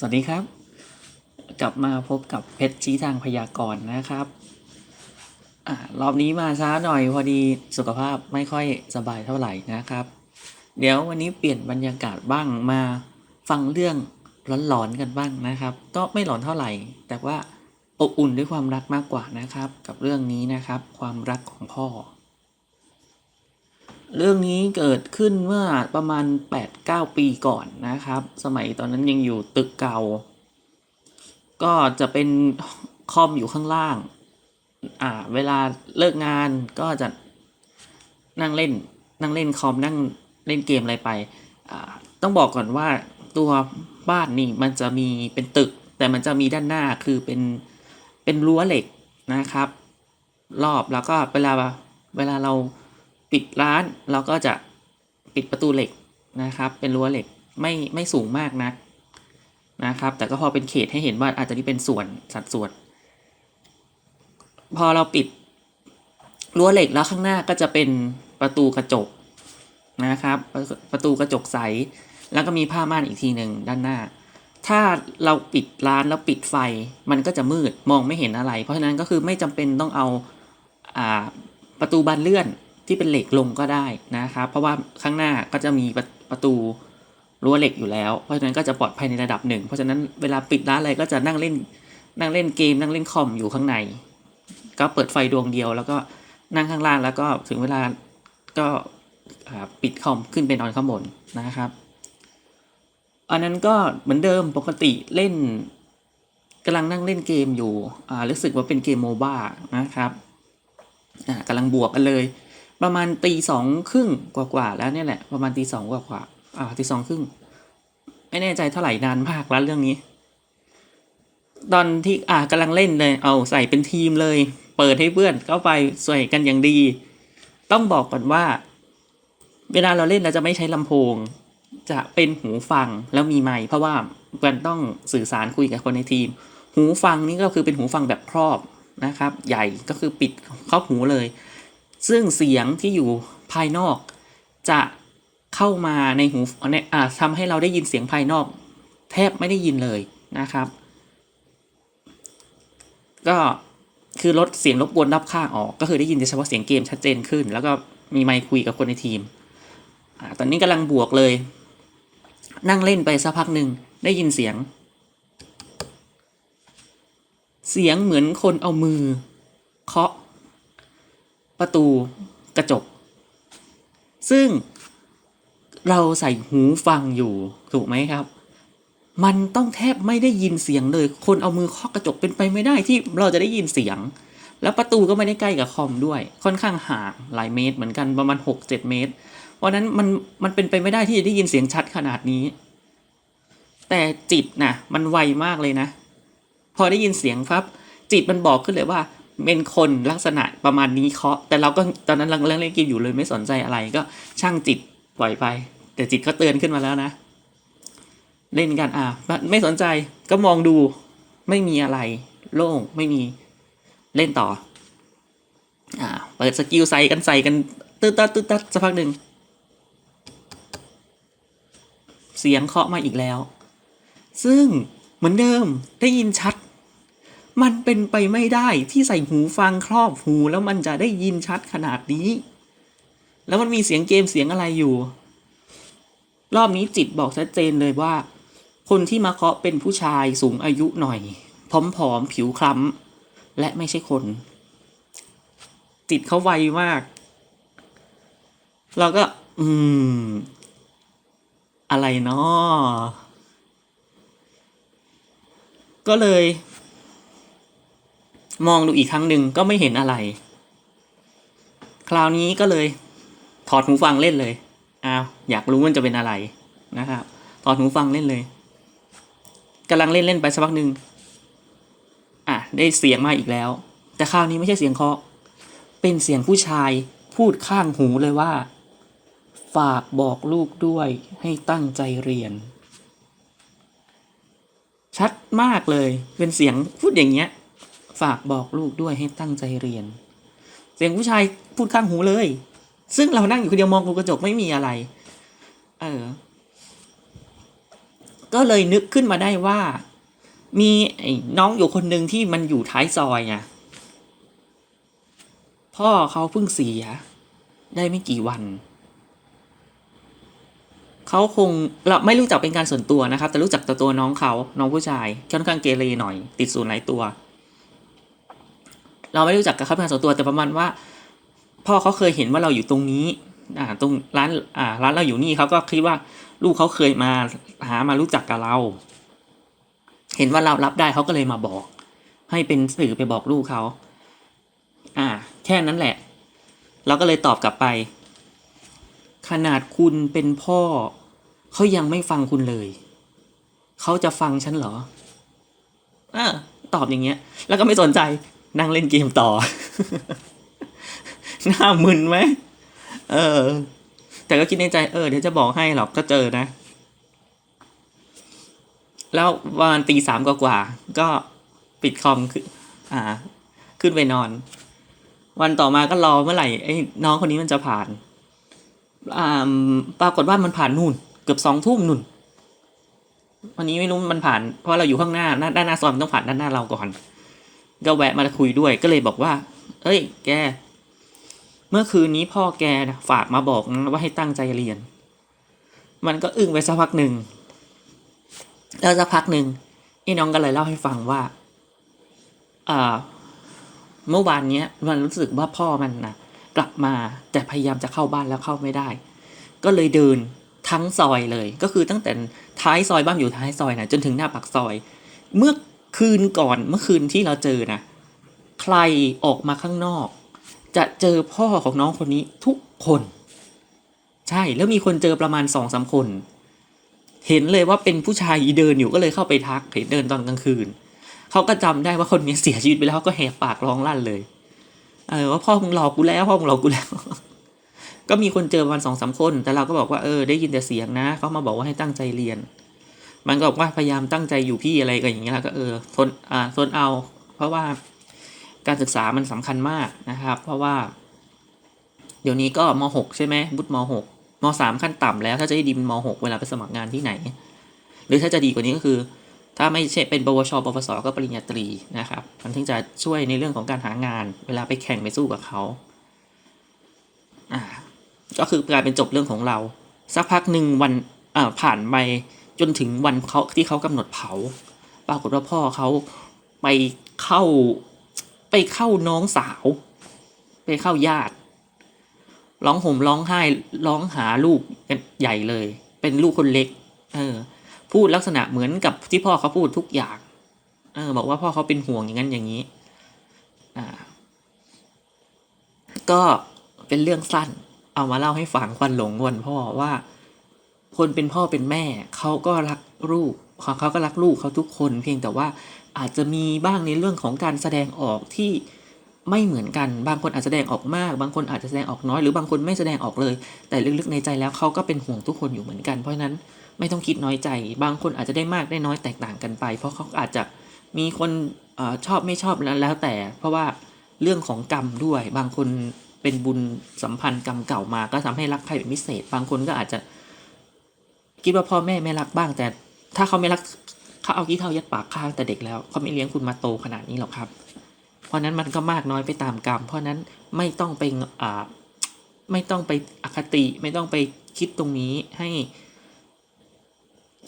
สวัสดีครับ กลับมาพบกับเพชรชี้ทางพยากรณ์นะครับอรอบนี้มาช้าหน่อยพอดีสุขภาพไม่ค่อยสบายเท่าไหร่นะครับ เดี๋ยววันนี้เปลี่ยนบรรยากาศบ้างมาฟังเรื่องหลอนๆกันบ้างนะครับ ก็ไม่หลอนเท่าไหร่ แต่ว่าอบอุ่นด้วยความรักมากกว่านะครับ กับเรื่องนี้นะครับ ความรักของพ่อ เรื่องนี้เกิดขึ้นเมื่อประมาณ 8-9 ปีก่อนนะครับ สมัยตอนนั้นยังอยู่ตึกเก่า ก็จะเป็นคอมอยู่ข้างล่าง อ่า เวลาเลิกงานก็จะนั่งเล่น นั่งเล่นคอมนั่งเล่นเกมอะไรไป อ่า ต้องบอกก่อนว่าตัวบ้านนี่มันจะมีเป็นตึก แต่มันจะมีด้านหน้าคือเป็นเป็นรั้วเหล็กนะครับ รอบแล้วก็เวลาเวลาเรา ปิดร้านเราก็จะปิดประตูเหล็กนะครับ เป็นรั้วเหล็กไม่ไม่สูงมากนักนะครับ แต่ก็พอเป็นเขตให้เห็นว่าอาจจะนี่เป็นส่วนสัดส่วน พอเราปิดรั้วเหล็กแล้วข้างหน้าก็จะเป็นประตูกระจกนะครับประประตูกระจกใส แล้วก็มีผ้าม่านอีกทีหนึ่งด้านหน้า ถ้าเราปิดร้านแล้วปิดไฟมันก็จะมืดมองไม่เห็นอะไร เพราะฉะนั้นก็คือไม่จำเป็นต้องเอาอ่าประตูบานเลื่อน ที่เป็นเหล็กลงก็ได้นะครับ เพราะว่าข้างหน้าก็จะมีประประตูรั้วเหล็กอยู่แล้ว เพราะฉะนั้นก็จะปลอดภัยในระดับหนึ่ง เพราะฉะนั้นเวลาปิดร้านอะไรก็จะนั่งเล่นนั่งเล่นเกมนั่งเล่นคอมอยู่ข้างใน ก็เปิดไฟดวงเดียว แล้วก็นั่งข้างล่างแล้วก็ถึงเวลาก็ปิดคอมขึ้นไปนอนข้างบนนะครับ อันนั้นก็เหมือนเดิมปกติเล่นกำลังนั่งเล่นเกมอยู่อ่ารู้สึกว่าเป็นเกมโมบ้านะครับอ่ากำลังบวกกันเลย ประมาณตีสองครึ่งกว่าๆแล้วเนี่ยแหละ ประมาณตีสองกว่าๆอ่าตีสองครึ่งไม่แน่ใจเท่าไหร่นานมากแล้วเรื่องนี้ ตอนที่อ่ากำลังเล่นเลย เอาใส่เป็นทีมเลย เปิดให้เพื่อนเข้าไปสวยกันอย่างดี ต้องบอกก่อนว่า เวลาเราเล่นเราจะไม่ใช้ลำโพง จะเป็นหูฟังแล้วมีไมค์เพราะว่ามันต้องสื่อสารคุยกับคนในทีม หูฟังนี่ก็คือเป็นหูฟังแบบครอบนะครับ ใหญ่ก็คือปิดครอบหูเลย ซึ่งเสียงที่อยู่ภายนอก จะเข้ามาในหูอ่าทำให้เราได้ยินเสียงภายนอก แทบไม่ได้ยินเลยนะครับ ก็คือลดเสียงรบกวนรอบข้างออก ก็คือได้ยินเฉพาะเสียงเกมชัดเจนขึ้น แล้วก็มีไมค์คุยกับคนในทีมอตอนนี้กำลังบวกเลย นั่งเล่นไปสักพักหนึ่งได้ยินเสียง เสียงเหมือนคนเอามือ เคาะ ประตูกระจก ซึ่งเราใส่หูฟังอยู่ถูกไหมครับ มันต้องแทบไม่ได้ยินเสียงเลย คนเอามือเคาะกระจกเป็นไปไม่ได้ที่เราจะได้ยินเสียง แล้วประตูก็ไม่ได้ใกล้กับคอมด้วย ค่อนข้างห่างหลายเมตรเหมือนกันประมาณหกเจ็ดเมตรเพราะนั้นมันมันเป็นไปไม่ได้ที่จะได้ยินเสียงชัดขนาดนี้ แต่จิตนะมันไวมากเลยนะ พอได้ยินเสียงครับ จิตมันบอกขึ้นเลยว่า เป็นคนลักษณะประมาณนี้เคาะ แต่เราก็ตอนนั้นเราเล่นเล่นเกมอยู่เลยไม่สนใจอะไรก็ช่างจิตปล่อยไป แต่จิตก็เตือนขึ้นมาแล้วนะ เล่นกันอะไม่สนใจก็มองดูไม่มีอะไร โล่งไม่มีเล่นต่ออ่าเปิดสกิลใส่กันใส่กันตืดตัดตืดตัดสักพักหนึ่งเสียงเคาะมาอีกแล้ว ซึ่งเหมือนเดิมได้ยินชัด มันเป็นไปไม่ได้ที่ใส่หูฟังครอบหูแล้วมันจะได้ยินชัดขนาดนี้ แล้วมันมีเสียงเกมเสียงอะไรอยู่ รอบนี้จิตบอกชัดเจนเลยว่า คนที่มาเคาะเป็นผู้ชายสูงอายุหน่อยผอมๆผิวคล้ำและไม่ใช่คน จิตเขาไวมาก เราก็ อืม อะไรเนาะก็เลย มองดูอีกครั้งหนึ่งก็ไม่เห็นอะไร คราวนี้ก็เลย ถอดหูฟังเล่นเลย อ้าว อยากรู้มันจะเป็นอะไรนะครับ ถอดหูฟังเล่นเลยกำลังเล่นเล่นไปสักพักหนึ่งอะ ได้เสียงมาอีกแล้ว แต่คราวนี้ไม่ใช่เสียงเคาะ เป็นเสียงผู้ชายพูดข้างหูเลยว่า ฝากบอกลูกด้วยให้ตั้งใจเรียน ชัดมากเลย เป็นเสียงพูดอย่างเงี้ย ฝากบอกลูกด้วยให้ตั้งใจเรียน เสียงผู้ชายพูดข้างหูเลย ซึ่งเรานั่งอยู่คนเดียวมองกระจกไม่มีอะไร เออ ก็เลยนึกขึ้นมาได้ว่า มีน้องอยู่คนหนึ่งที่มันอยู่ท้ายซอยไงพ่อเขาเพิ่งเสีย ได้ไม่กี่วันเขาคงเราไม่รู้จักเป็นการส่วนตัวนะครับ แต่รู้จักแต่ตัวน้องเขาน้องผู้ชายค่อนข้างเกเรหน่อย ติดศูนหลายตัว เราไม่รู้จักกับเขาเป็นส่วนตัวแต่ประมาณว่า พ่อเขาเคยเห็นว่าเราอยู่ตรงนี้อ่าตรงร้านอ่าร้านเราอยู่นี่เขาก็คิดว่าลูกเขาเคยมาหามารู้จักกับเรา เห็นว่าเรารับได้เขาก็เลยมาบอก ให้เป็นสื่อไปบอกลูกเขาอ่า แค่นั้นแหละ เราก็เลยตอบกลับไป ขนาดคุณเป็นพ่อเขายังไม่ฟังคุณเลยเขาจะฟังฉันเหรออ่าตอบอย่างเงี้ย แล้วก็ไม่สนใจ นั่งเล่นเกมต่อ หน้ามึนไหม เออ แต่ก็คิดในใจ เออ เดี๋ยวจะบอกให้หรอกก็เจอนะ แล้ววันตีสามกว่าๆก็ปิดคอมคืออ่า ขึ้นไปนอน วันต่อมาก็รอเมื่อไหร่ไอ้น้องคนนี้มันจะผ่านอ่าปรากฏว่ามันผ่านนู่น เกือบสองทุ่มนู่นวันนี้ไม่รู้มันผ่าน เพราะเราอยู่ข้างหน้าหน้าด้านหน้าซอยมันต้องผ่านด้านหน้าเราก่อน ก็แวะมาคุยด้วยก็เลยบอกว่า เอ้ย แก เมื่อคืนนี้พ่อแกนะฝากมาบอกนะว่าให้ตั้งใจเรียน มันก็อึ้งไปสักพักหนึ่งแล้วสักพักหนึ่งไอ้น้องก็เลยเล่าให้ฟังว่าอ่าเมื่อวานเนี้ย มันรู้สึกว่าพ่อมันนะกลับมาแต่พยายามจะเข้าบ้านแล้วเข้าไม่ได้ ก็เลยเดินทั้งซอยเลย ก็คือตั้งแต่ท้ายซอยบ้านอยู่ท้ายซอยนะจนถึงหน้าปากซอย เมื่อ คืนก่อนเมื่อคืนที่เราเจอนะใครออกมาข้างนอก จะเจอพ่อของน้องคนนี้ทุกคน ใช่แล้วมีคนเจอประมาณสองสามคน เห็นเลยว่าเป็นผู้ชายเดินอยู่ก็เลยเข้าไปทักเห็นเดินตอนกลางคืนเขาก็จำได้ว่าคนนี้เสียชีวิตไปแล้วเขาก็แหกปากร้องลั่นเลยเออว่าพ่อมึงหลอกกูแล้วพ่อมึงหลอกกูแล้ว ก็มีคนเจอประมาณสองสามคน แต่เราก็บอกว่าเออได้ยินแต่เสียงนะเขามาบอกว่าให้ตั้งใจเรียน มันก็บอกว่าพยายามตั้งใจอยู่พี่อะไรกันอย่างเงี้ยแล้วก็เออทนอ่าทนเอา เพราะว่าการศึกษามันสำคัญมากนะครับ เพราะว่า เดี๋ยวนี้ก็มหกใช่ไหมบุตรมหกมสามขั้นต่ำแล้วถ้าจะให้ดีเป็นมหกเวลาไปสมัครงานที่ไหน หรือถ้าจะดีกว่านี้ก็คือ ถ้าไม่ใช่เป็นปวช ปวส ก็ปริญญาตรีนะครับ มันถึงจะช่วยในเรื่องของการหางาน เวลาไปแข่งไปสู้กับเขาอ่าก็คือกลายเป็นจบเรื่องของเรา สักพักหนึ่งวันอ่าผ่านไป จนถึงวันเขาที่เขากำหนดเผา ปรากฏว่าพ่อเขาไปเข้าไปเข้าน้องสาว ไปเข้าญาติ ร้องห่มร้องไห้ร้องหาลูกกันใหญ่เลย เป็นลูกคนเล็ก เออ พูดลักษณะเหมือนกับที่พ่อเขาพูดทุกอย่าง เออ บอกว่าพ่อเขาเป็นห่วงอย่างนั้นอย่างนี้ อ่า ก็เป็นเรื่องสั้น เอามาเล่าให้ฟังควันหลงวันพ่อว่า คนเป็นพ่อเป็นแม่เขาก็รักลูกเขาเขาก็รักลูกเขาทุกคน เพียงแต่ว่าอาจจะมีบ้างในเรื่องของการแสดงออกที่ไม่เหมือนกัน บางคนอาจจะแสดงออกมาก บางคนอาจจะแสดงออกน้อย หรือบางคนไม่แสดงออกเลย แต่ลึกๆในใจแล้วเขาก็เป็นห่วงทุกคนอยู่เหมือนกัน เพราะฉะนั้นไม่ต้องคิดน้อยใจ บางคนอาจจะได้มากได้น้อยแตกต่างกันไป เพราะเขาอาจจะมีคนอชอบไม่ชอบแล้วแล้วแต่ เพราะว่าเรื่องของกรรมด้วย บางคนเป็นบุญสัมพันธ์กรรมเก่ามา ก็ทำให้รักใครเป็นพิเศษ บางคนก็อาจจะ คิดว่าพ่อแม่ไม่รักบ้าง แต่ถ้าเขาไม่รักเขาเอาขี้เท่ายัดปากข้างแต่เด็กแล้วเขาไม่เลี้ยงคุณมาโตขนาดนี้หรอกครับ เพราะนั้นมันก็มากน้อยไปตามกรรม เพราะนั้นไม่ต้องไปอ่าไม่ต้องไปอคติไม่ต้องไปคิดตรงนี้ให้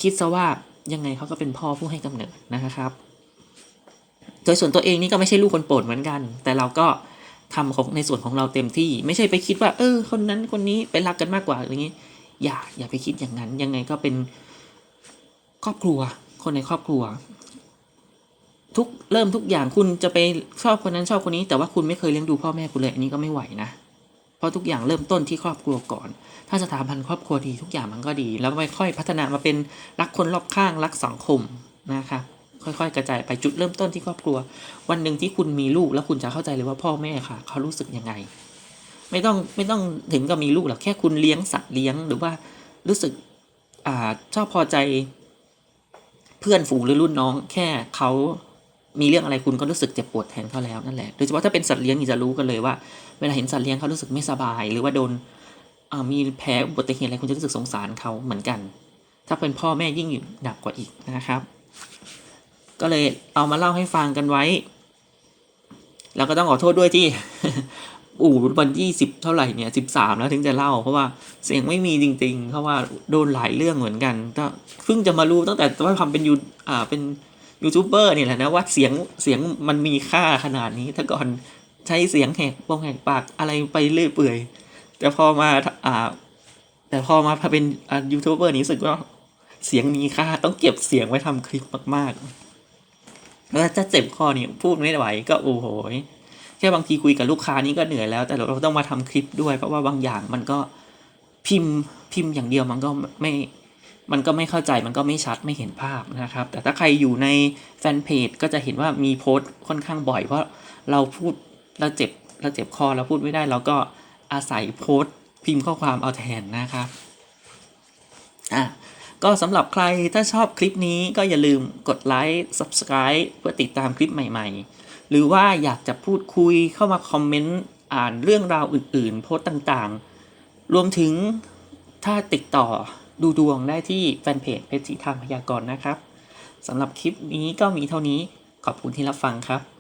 คิดซะว่ายังไงเขาก็เป็นพ่อผู้ให้กำเนิดนะครับ โดยส่วนตัวเองนี่ก็ไม่ใช่ลูกคนโปรดเหมือนกัน แต่เราก็ทำของในส่วนของเราเต็มที่ ไม่ใช่ไปคิดว่า เออ คนนั้นคนนี้เป็นรักกันมากกว่าอย่างนี้ อย่าอย่าไปคิดอย่างนั้น ยังไงก็เป็นครอบครัว คนในครอบครัว ทุกเริ่มทุกอย่างคุณจะไปชอบคนนั้นชอบคนนี้ แต่ว่าคุณไม่เคยเลี้ยงดูพ่อแม่คุณเลยอันนี้ก็ไม่ไหวนะเพราะทุกอย่างเริ่มต้นที่ครอบครัวก่อน ถ้าสถาบันครอบครัวดีทุกอย่างมันก็ดี แล้วไม่ค่อยพัฒนามาเป็นรักคนรอบข้างรักสังคมนะครับค่อยๆ กระจายไปจุดเริ่มต้นที่ครอบครัว วันหนึ่งที่คุณมีลูกแล้วคุณจะเข้าใจเลยว่าพ่อแม่ค่ะ เขารู้สึกยังไง ไม่ต้องไม่ต้องถึงกับมีลูกหรอกแค่คุณเลี้ยงสัตว์เลี้ยงหรือว่ารู้สึกอ่าชอบพอใจ เพื่อนฝูงหรือรุ่นน้อง แค่เขามีเรื่องอะไรคุณก็รู้สึกเจ็บปวดแทนเขาแล้วนั่นแหละโดยเฉพาะถ้าเป็นสัตว์เลี้ยงนี่จะรู้กันเลยว่าเวลาเห็นสัตว์เลี้ยงเขารู้สึกไม่สบาย หรือว่าโดนอ่ามีแผลอุบัติเหตุอะไรคุณจะรู้สึกสงสารเขาเหมือนกัน ถ้าเป็นพ่อแม่ยิ่งอยู่หนักกว่าอีกนะครับ ก็เลยเอามาเล่าให้ฟังกันไว้แล้วก็ต้องขอโทษด้วยที่ อู่วันที่สิบเท่าไหร่เนี่ยสิบสามแล้วถึงจะเล่า เพราะว่าเสียงไม่มีจริง ๆ เพราะว่าโดนหลายเรื่องเหมือนกันก็เพิ่งจะมารู้ตั้งแต่ว่าทำเป็นยูอ่าเป็นยูทูบเบอร์เนี่ยแหละนะว่าเสียงเสียงมันมีค่าขนาดนี้ถ้าก่อนใช้เสียงแหกปงแหกปากอะไรไปเรื่อยเปื่อย แต่พอมาอ่า แต่พอมาพอเป็นยูทูบเบอร์นี้รู้สึกว่าเสียงมีค่าต้องเก็บเสียงไว้ทำคลิปมากๆแล้วถ้าเจ็บคอเนี่ยพูดไม่ไหวก็โอ้โหย แค่บางทีคุยกับลูกค้านี่ก็เหนื่อยแล้ว แต่เราต้องมาทำคลิปด้วย เพราะว่าบางอย่างมันก็พิมพ์พิมพ์อย่างเดียวมันก็ไม่ มันก็ไม่เข้าใจมันก็ไม่ชัดไม่เห็นภาพนะครับ แต่ถ้าใครอยู่ในแฟนเพจก็จะเห็นว่ามีโพสต์ค่อนข้างบ่อย เพราะเราพูดเราเจ็บเราเจ็บคอเราพูดไม่ได้เราก็อาศัยโพสต์พิมพ์ข้อความเอาแทนนะครับอะก็สำหรับใครถ้าชอบคลิปนี้ก็อย่าลืมกดไลค์ subscribe เพื่อติดตามคลิปใหม่ ๆ หรือว่าอยากจะพูดคุยเข้ามาคอมเมนต์อ่านเรื่องราวอื่นๆ โพสต์ต่างๆ รวมถึงถ้าติดต่อดูดวงได้ที่แฟนเพจเพชรสีธรรมพยากรณ์นะครับสำหรับคลิปนี้ก็มีเท่านี้ขอบคุณที่รับฟังครับ